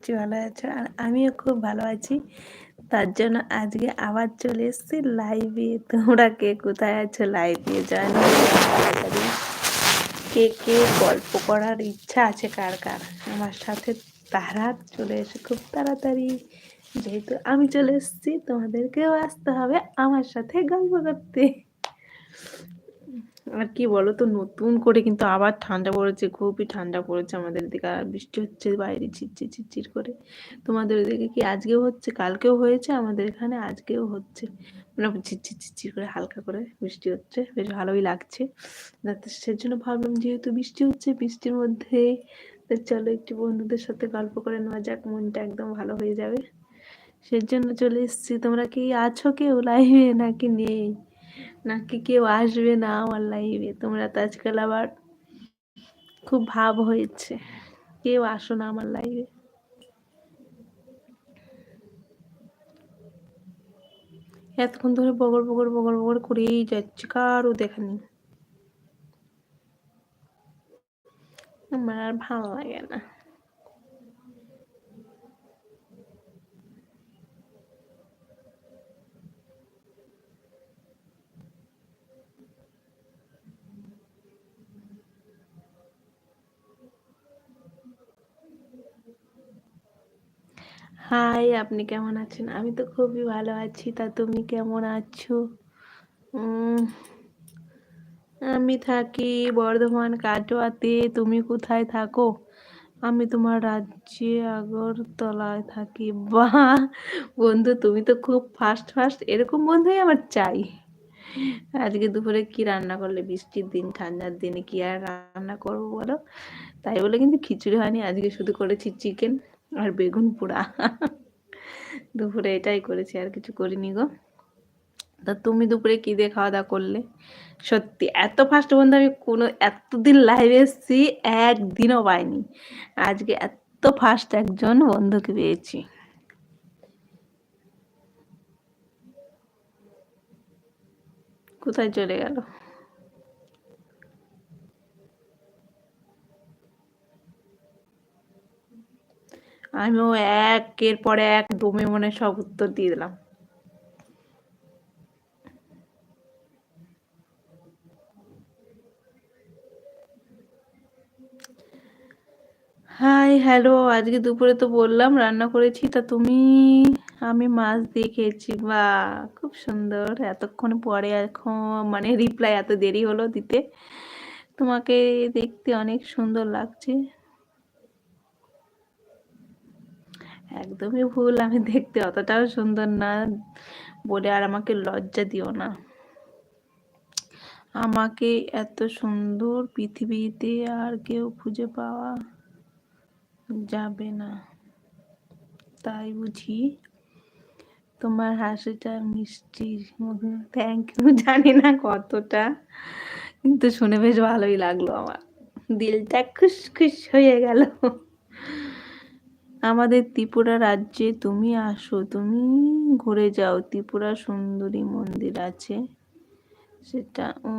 আছি ভালো আছো। আর আমিও খুব ভালো আছি। তার জন্য আজকে আবার চলে এসেছি লাইভে তোমরা কে কোথায় আছো লাইভে জয়েন কে কে গল্প করার ইচ্ছা আছে, কার কার? আমার সাথে তারা চলে এসে খুব তাড়াতাড়ি। যেহেতু আমি চলে এসেছি, তোমাদেরকেও আসতে হবে আমার সাথে গল্প করতে। আর কি বলো তো, নতুন করে কিন্তু আবার ঠান্ডা পড়েছে, খুবই ঠান্ডা পড়েছে আমাদের দিকে আর বৃষ্টি হচ্ছে বাইরে ছিটচির ছিটচির করে। তোমাদের ওদিকে কি আজকেও হচ্ছে? কালকেও হয়েছে, আমাদের এখানে আজকেও হচ্ছে। মানে ঝিরঝির ঝিরঝির করে হালকা করে বৃষ্টি হচ্ছে, বেশ ভালোই লাগছে। সেজন্য ভাবলাম যেহেতু বৃষ্টি হচ্ছে, বৃষ্টির মধ্যে চলো একটু বন্ধুদের সাথে গল্প করে নেওয়া যাক, মনটা একদম ভালো হয়ে যাবে। সেজন্য চলে এসছি। তোমরা কি আছো কেউ লাইভে নাকি নেই? নাকি কেউ আসবে না আমার লাইভে তোমরা তো আজকাল আবার খুব ভাব হয়েছে। কেউ আসো না আমার লাইভে এতক্ষণ ধরে বগর বগর বগর বগর করেই যাচ্ছে কারও দেখা নেই। আমার আর ভালো লাগে না। হাই, আপনি কেমন আছেন? আমি তো খুবই ভালো আছি। তা তুমি কেমন আছো? আমি থাকি বর্ধমান কাটোয়াতে। তুমি কোথায় থাকো? আমি তোমার রাজ্যে আগরতলায় থাকি। বাহ! বন্ধু, তুমি তো খুব ফাস্ট ফাস্ট এরকম বন্ধুই আমার চাই। আজকে দুপুরে কি রান্না করলে? বৃষ্টির দিন, ঠান্ডার দিনে কি আর রান্না করব বলো? তাই বলে কিন্তু খিচুড়ি হয়নি। আজকে শুধু করেছি চিকেন আর বেগুন পোড়া। দুপুরে এটাই করেছি, আর কিছু করিনি গো। তা তুমি দুপুরে কি দিয়ে খাওয়া দাওয়া করলে? সত্যি, এত ফার্স্ট বন্ধু আমি কোনো, এতদিন লাইভে এসেছি, একদিনও পাইনি। আজকে এত ফার্স্ট একজন বন্ধুকে পেয়েছি। কোথায় চলে গেল? আমিও একের পরে এক দমে মনে সব উত্তর দিয়ে দিলাম। হাই, হ্যালো, আজকে দুপুরে তো বললাম রান্না করেছি, তা তুমি? আমি মাছ দিয়ে খেয়েছি বা খুব সুন্দর। এতক্ষণ পরে এখন মানে রিপ্লাই এত দেরি হলো দিতে। তোমাকে দেখতে অনেক সুন্দর লাগছে। একদমই ভুল, আমি দেখতে অতটাও সুন্দর না। বলে আর আমাকে লজ্জা দিও না। আমাকে এত সুন্দর পৃথিবীতে আর কেউ খুঁজে পাওয়া যাবে না। তাই বুঝি তোমার হাসিটা মিষ্টি থ্যাংক ইউ জানি না কতটা, কিন্তু শুনে বেশ ভালোই লাগল আমার। দিলটা খুশ খুশ হয়ে গেল। আমাদের ত্রিপুরা রাজ্যে তুমি আসো, তুমি ঘুরে যাও। ত্রিপুরা সুন্দরী মন্দির আছে। সেটা, ও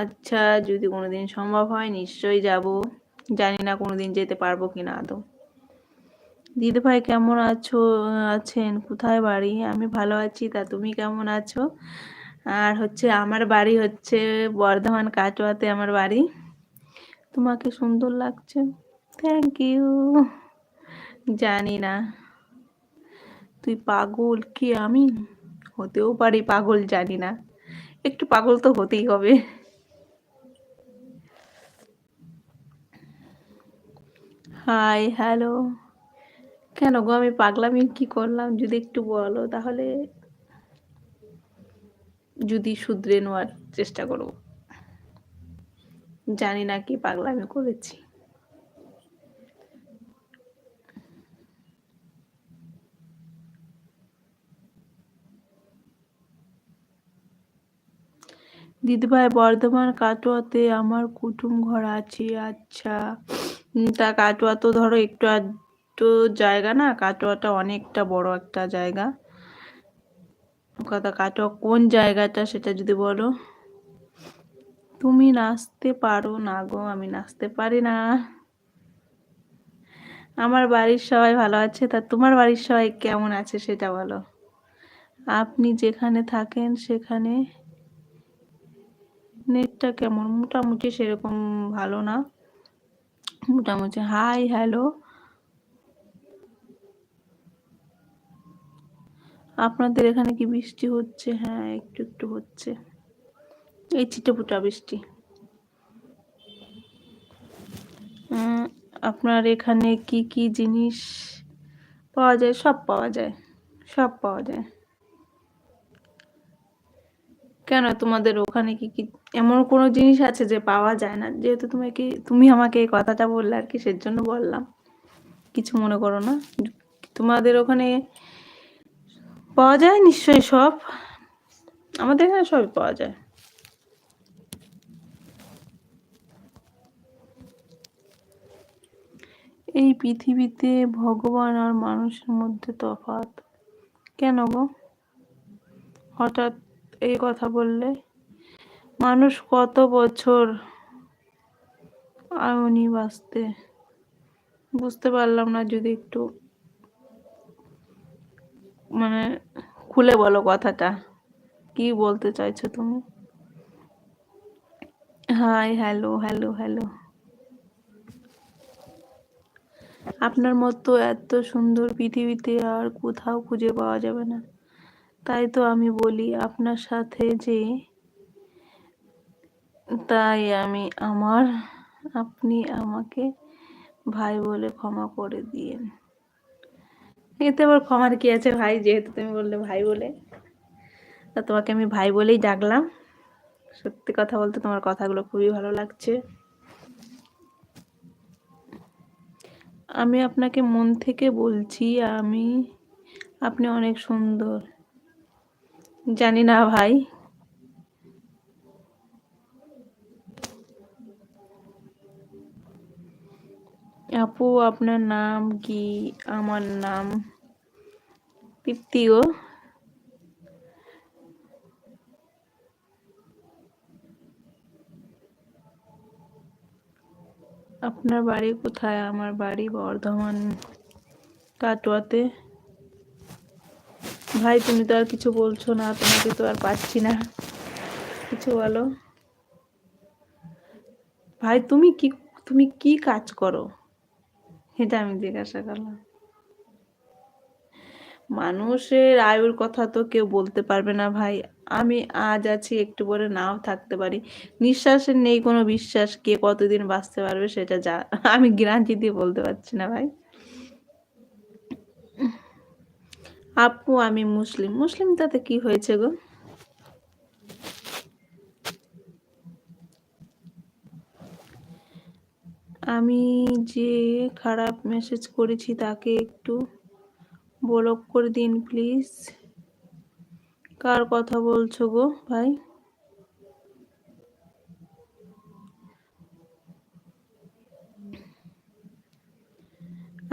আচ্ছা যদি কোনোদিন সম্ভব হয় নিশ্চয়ই যাব। জানি না কোনোদিন যেতে পারব কিনা আদৌ দিদি ভাই কেমন আছো, আছেন? কোথায় বাড়ি? আমি ভালো আছি, তা তুমি কেমন আছো? আর হচ্ছে আমার বাড়ি হচ্ছে বর্ধমান কাটোয়াতে, আমার বাড়ি। তোমাকে সুন্দর লাগছে। থ্যাংক ইউ জানি না। তুই পাগল কি আমি? হতেও পারি পাগল, জানি না। একটু পাগল তো হতেই হবে। Hi, hello. কেন গো, আমি পাগলামি কি করলাম? যদি একটু বলো তাহলে। যদি শুধরে নেওয়ার চেষ্টা করব জানি না কি পাগলামি করেছি। দিদিভাই, বর্ধমান কাটোয়াতে আমার কুটুম ঘর আছে। আচ্ছা তা কাটোয়া তো ধরো একটু একটু জায়গা না? কাটোয়াটা অনেকটা বড় একটা জায়গা। কথা কাটোয়া কোন জায়গাটা সেটা যদি বলো। তুমি নাচতে পারো না গো, আমি নাচতে পারি না। আমার বাড়ির সবাই ভালো আছে, তা তোমার বাড়ির সবাই কেমন আছে সেটা বলো। আপনি যেখানে থাকেন সেখানে নেটটা কেমন? মোটামুটি সেরকম ভালো না। মোটামুটি হাই, হ্যালো। আপনাদের এখানে কি বৃষ্টি হচ্ছে? হ্যাঁ একটু একটু হচ্ছে। এই চিটেপুটা বৃষ্টি। আপনার এখানে কি কি জিনিস পাওয়া যায়? সব পাওয়া যায়। সব পাওয়া যায়। কেন তোমাদের ওখানে কি কি এমন কোনো জিনিস আছে যে পাওয়া যায় না? যেহেতু তুমি কি, তুমি আমাকে এই কথাটা বললে আর কি, সেজন্য বললাম। কিছু মনে করো না। তোমাদের ওখানে পাওয়া যায় নিশ্চয়ই সব? আমাদের এখানে সবই পাওয়া যায়। এই পৃথিবীতে ভগবান আর মানুষের মধ্যে তফাৎ। কেন গো? হঠাৎ এই কথা বললে? মানুষ কত বছর আয়নি বাঁচতে? বুঝতে পারলাম না যদি একটু মানে খুলে বলো কথাটা। কি বলতে চাইছো তুমি? Hi, hello hello hello. আপনার মতো এত সুন্দর পৃথিবীতে আর কোথাও খুঁজে পাওয়া যাবে না। তাই তো আমি বলি আপনার সাথে যে, তাই আমি আমার, আপনি আমাকে ভাই বলে ক্ষমা করে দিয়েন। এতে আবার ক্ষমার কি আছে ভাই? যেহেতু তুমি বললে ভাই বলে, তা তোমাকে আমি ভাই বলেই ডাকলাম। সত্যি কথা বলতে তোমার কথাগুলো খুবই ভালো লাগছে। আমি আপনাকে মন থেকে বলছি, আমি, আপনি অনেক সুন্দর। জানি না ভাই। আপু, আপনার নাম কি? আমার নাম তৃপ্তিও আপনার বাড়ি কোথায়? আমার বাড়ি বর্ধমান কাটোয়াতে। ভাই, তুমি তো আর কিছু বলছো না, তোমাকে তো আর পাচ্ছি না। কিছু বলো। ভাই, তুমি কি তুমি কি কাজ করো? এটা আমি জিজ্ঞাসা করলাম। মানুষের আয়ুর কথা তো কেউ বলতে পারবে না ভাই। আমি আজ আছি, একটু পরে নাও থাকতে পারি। নিঃশ্বাসের নেই কোনো বিশ্বাস, কে কতদিন বাঁচতে পারবে সেটা যা, আমি গ্যারান্টি দিয়ে বলতে পারছি না ভাই। আপু, আমি মুসলিম। মুসলিম তাতে কি হয়েছে গো? আমি যে খারাপ মেসেজ করেছি তাকে একটু ব্লক করে দিন প্লিজ কার কথা বলছো গো, ভাই?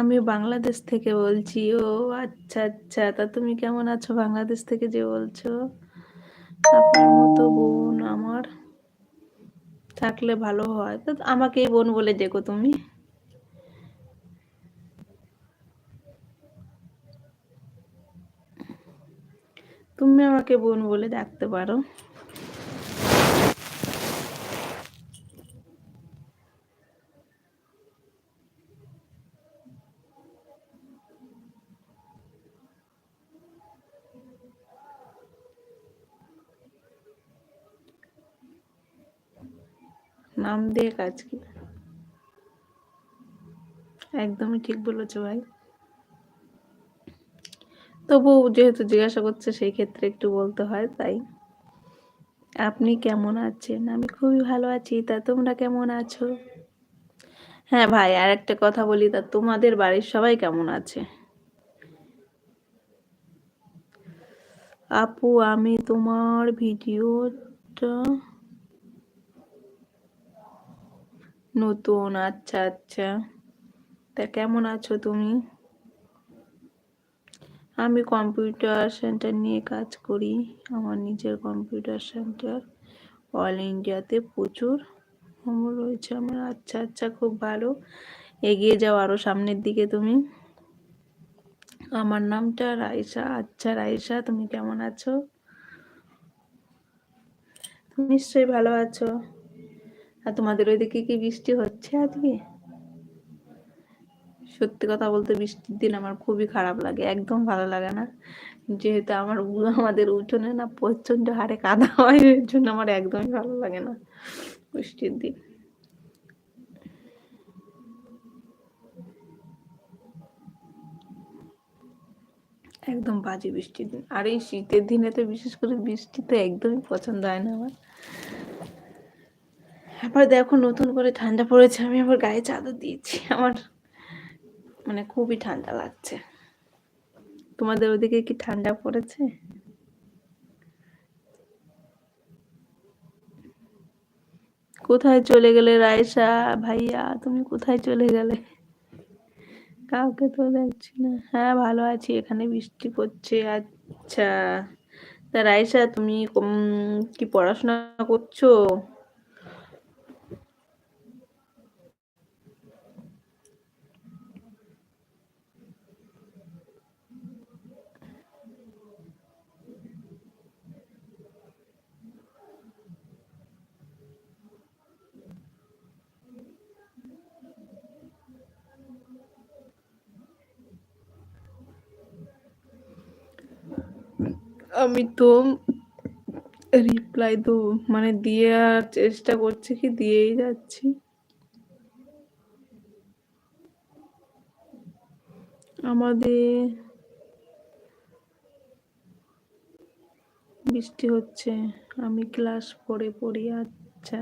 আমি বাংলাদেশ থেকে বলছি, ও আচ্ছা আচ্ছা। তা তুমি কেমন আছো বাংলাদেশ থেকে যে বলছো? আপনার মতো বোন আমার থাকলে ভালো হয়। তো আমাকেই বোন বলে দেখো তুমি। তুমি আমাকে বোন বলে ডাকতে পারো। নাম দিয়ে কাজ কি? একদমই ঠিক বলেছ ভাই। তবু যেহেতু জিজ্ঞাসা করছে, সেই ক্ষেত্রে একটু বলতে হয়, তাই। আপনি কেমন আছেন? আমি খুবই ভালো আছি। তা তোমরা কেমন আছো? হ্যাঁ ভাই আর একটা কথা বলি, তা তোমাদের বাড়ির সবাই কেমন আছে? আপু, আমি তোমার ভিডিওটা নতুন আচ্ছা আচ্ছা। তা কেমন আছো তুমি? আমি কম্পিউটার সেন্টার নিয়ে কাজ করি। আমার নিজের কম্পিউটার সেন্টার অল ইন্ডিয়াতে প্রচুর আমার রয়েছে আমার। আচ্ছা আচ্ছা খুব ভালো। এগিয়ে যাও আরও সামনের দিকে তুমি। আমার নামটা রাইসা। আচ্ছা রাইসা, তুমি কেমন আছো? নিশ্চয়ই ভালো আছো। আর তোমাদের ওইদিকে কি বৃষ্টি হচ্ছে আজকে? সত্যি কথা বলতে বৃষ্টির দিন আমার খুবই খারাপ লাগে, একদম ভালো লাগে না। যেহেতু আমার আমাদের উঠোনে না প্রচণ্ড হারে কাদা হয়, এর জন্য আমার একদমই ভালো লাগে না বৃষ্টির দিন। একদম বাজে বৃষ্টির দিন। আর এই শীতের দিনে তো বিশেষ করে বৃষ্টি তো একদমই পছন্দ হয় না আমার। আবার দেখো নতুন করে ঠান্ডা পড়েছে, আমি আবার গায়ে চাদর দিয়েছি, আমার মানে খুবই ঠান্ডা লাগছে। তোমাদের ওদিকে কি ঠান্ডা পড়েছে? কোথায় চলে গেলে রায়সা ভাইয়া, তুমি কোথায় চলে গেলে? কাউকে তো দেখছি না। হ্যাঁ ভালো আছি, এখানে বৃষ্টি পড়ছে আচ্ছা। তা রায়সা তুমি কি পড়াশোনা করছ? আমি তো রিপ্লাই তো মানে দেওয়ার চেষ্টা করছি কি, দিয়েই যাচ্ছি। আমাদের বৃষ্টি হচ্ছে। আমি ক্লাস ফোরে পড়ি আচ্ছা।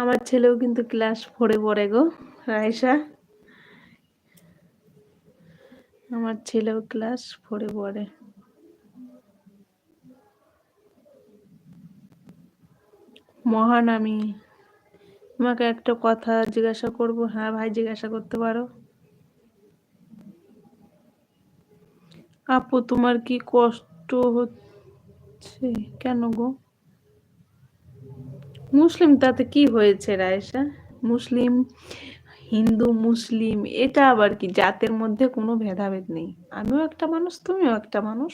আমার ছেলেও কিন্তু ক্লাস ফোরে পড়ে গো রায়সা আমার ছেলেও ক্লাস ফোরে পড়ে। মহান আমি। তোমাকে একটা কথা জিজ্ঞাসা করব? হ্যাঁ ভাই, জিজ্ঞাসা করতে পারো। আপু, তোমার কি কষ্ট হচ্ছে কেন গো? মুসলিম তাতে কি হয়েছে রায়সা মুসলিম, হিন্দু, মুসলিম, এটা আবার কি? জাতের মধ্যে কোনো ভেদাভেদ নেই। আমিও একটা মানুষ, তুমিও একটা মানুষ।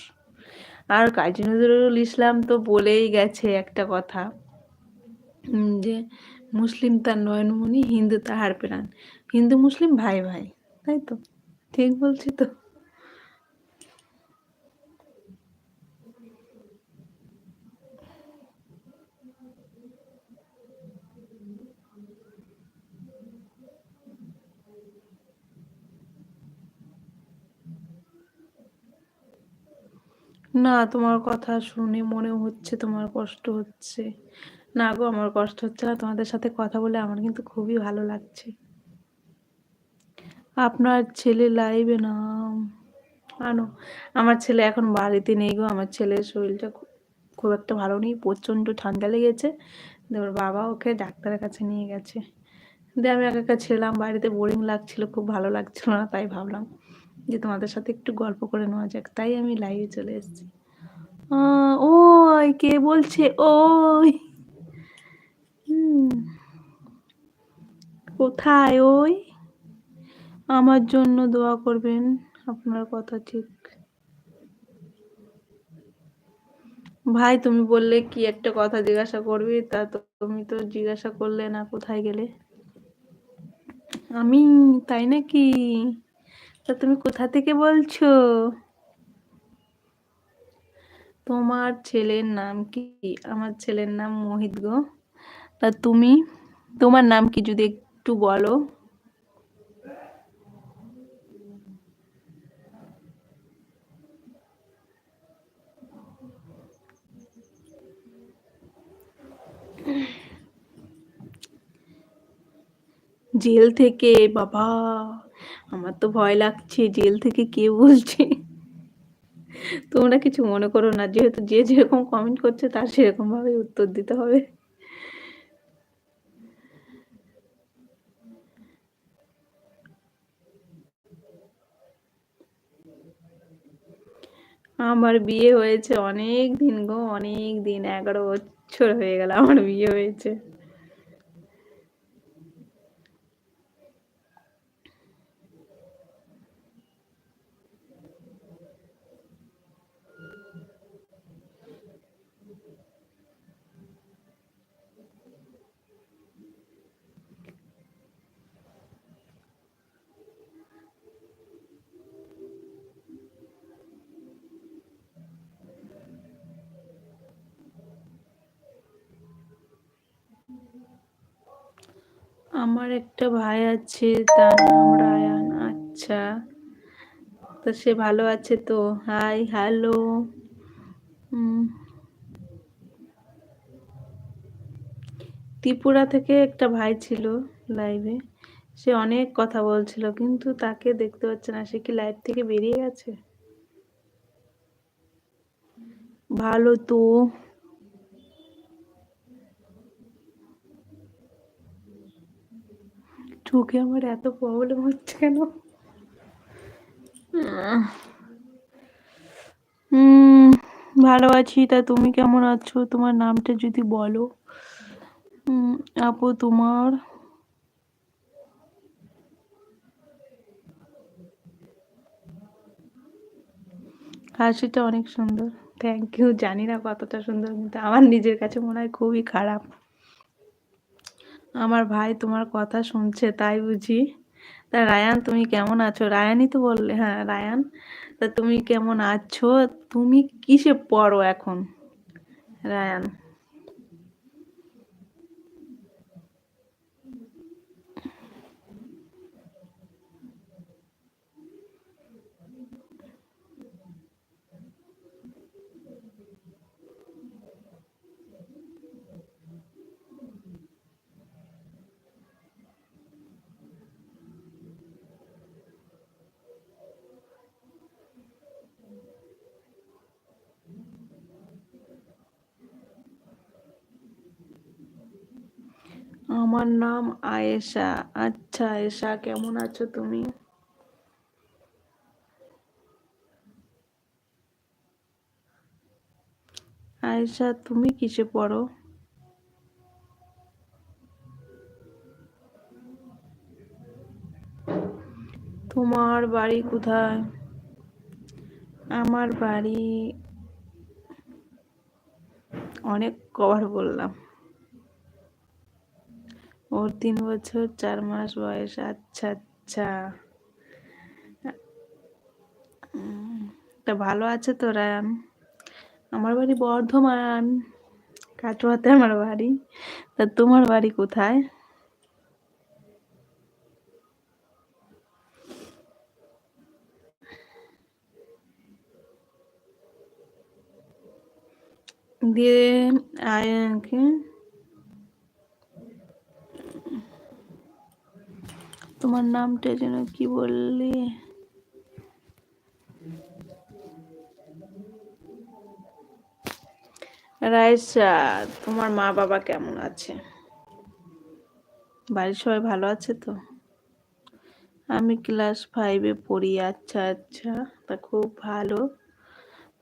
আর কাজী নজরুল ইসলাম তো বলেই গেছে একটা কথা। যে মুসলিম তার নয়নমণি, হিন্দু তাহার প্রাণ হিন্দু মুসলিম ভাই ভাই, তাই তো? ঠিক বলছি তো? না, তোমার কথা শুনে মনে হচ্ছে, তোমার কষ্ট হচ্ছে। না গো, আমার কষ্ট হচ্ছে না, তোমাদের সাথে কথা বলে আমার কিন্তু খুবই ভালো লাগছে। আপনার ছেলে লাইভে না। আনো, আমার ছেলে এখন বাড়িতে নেই গো, আমার ছেলের শরীরটা খুব একটা ভালো নেই, প্রচণ্ড ঠান্ডা লেগেছে। ওর বাবা ওকে ডাক্তারের কাছে নিয়ে গেছে। দিয়ে আমি একা ছিলাম, বাড়িতে বোরিং লাগছিল, খুব ভালো লাগছিল না, তাই ভাবলাম যে তোমাদের সাথে একটু গল্প করে নেওয়া যাক, তাই আমি লাইভে চলে এসেছি। ওই কে বলছে? ওই। কোথায় ওই? আমার জন্য দোয়া করবেন, আপনার কথা ঠিক। ভাই, তুমি বললে কি একটা কথা জিজ্ঞাসা করবে? তা তো তুমি তো জিজ্ঞাসা করলে না কোথায় গেলে? আমি, তাই নাকি? তা তুমি কোথা থেকে বলছো? তোমার ছেলের নাম কি? আমার ছেলের নাম মোহিত গো। তা তুমি, তোমার নাম কি যদি একটু বলো? জেল থেকে, বাবা। আমার তো ভয় লাগছে, জেল থেকে কে বলছে? তোমরা কিছু মনে করো না, যেহেতু যে যেরকম কমেন্ট করছে তার সেরকম ভাবে উত্তর দিতে হবে। আমার বিয়ে হয়েছে অনেক দিন গো, অনেক দিন, এগারো বছর হয়ে গেল আমার বিয়ে হয়েছে। আমার একটা ভাই আছে, তার নাম রায়ান। আচ্ছা তো সে ভালো আছে তো? হাই হ্যালো ত্রিপুরা থেকে একটা ভাই ছিল লাইভে সে অনেক কথা বলছিল, কিন্তু তাকে দেখতে পাচ্ছে না। সে কি লাইভ থেকে বেরিয়ে গেছে? ভালো তো। চোখে আমার এত প্রবলেম হচ্ছে কেন? ভালো আছি। তা তুমি কেমন আছো? তোমার নামটা যদি বলো। আপু তোমার? হাসিটা অনেক সুন্দর। থ্যাংক ইউ জানি না কতটা সুন্দর কিন্তু আমার নিজের কাছে মনে হয় খুবই খারাপ। আমার ভাই তোমার কথা শুনছে, তাই বুঝি? তা রায়ান, তুমি কেমন আছো? রায়ানই তো বললে হ্যাঁ রায়ান। তা তুমি কেমন আছো? তুমি কিসে পড়ো এখন? রায়ান। আমার নাম আয়েশা। আচ্ছা আয়েশা, কেমন আছো তুমি? আয়েশা, তুমি কিসে পড়ো? তোমার বাড়ি কোথায়? আমার বাড়ি অনেক কবার বললাম। ওর তিন বছর, চার মাস বয়স আচ্ছা আচ্ছা। তা ভালো আছে তো, রায়ান? আমার বাড়ি বর্ধমান, কাটোয়াতে আমার বাড়ি। তা তোমার বাড়ি কোথায়? দিয়ে আয়াকে তোমার নামটা যেন কি বললি? রাইসা তোমার মা বাবা কেমন আছে? বাড়ির সবাই ভালো আছে তো? আমি ক্লাস ফাইভে পড়ি আচ্ছা আচ্ছা তা খুব ভালো।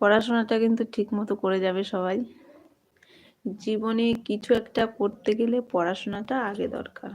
পড়াশোনাটা কিন্তু ঠিক মতো করে যাবে সবাই। জীবনে কিছু একটা করতে গেলে পড়াশোনাটা আগে দরকার।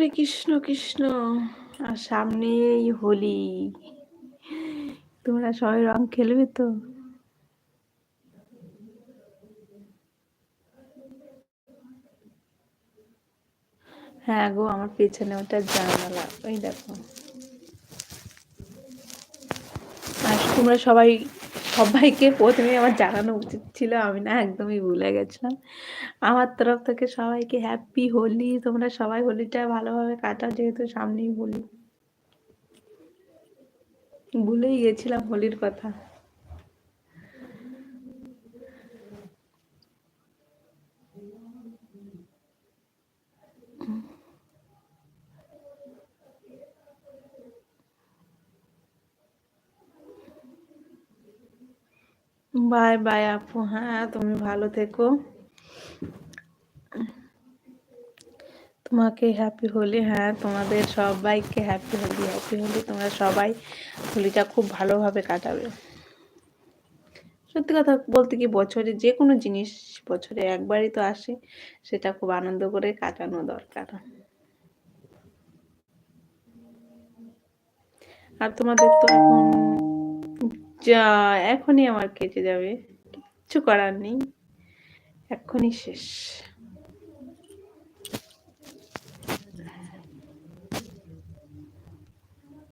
হরে কৃষ্ণ কৃষ্ণ। আর সামনেই হোলি। তোমরা সবাই রং খেলবে তো? হ্যাঁ গো, আমার পেছনে ওটা জানালা। ওই দেখো। আর তোমরা সবাই সবাইকে প্রথমে আমার জানানো উচিত ছিল, আমি না একদমই ভুলে গেছিলাম। আমার তরফ থেকে সবাইকে হ্যাপি হোলি, তোমরা সবাই হোলিটা ভালোভাবে কাটা যেহেতু সামনেই হোলি। ভুলেই গেছিলাম হোলির কথা। বাই বাই আপু। হ্যাঁ তুমি ভালো থেকো। তোমাকে হ্যাপি হোলি। হ্যাঁ তোমাদের সবাইকে হ্যাপি হোলি হ্যাপি হোলি। তোমরা সবাই হোলিটা খুব ভালোভাবে কাটাবে। সত্যি কথা বলতে কি, বছরে যে কোনো জিনিস বছরে একবারই তো আসে, সেটা খুব আনন্দ করে কাটানো দরকার। আর তোমাদের তো এখন যা এখনই আমার কেটে যাবে। কিচ্ছু করার নেই। এখনই শেষ।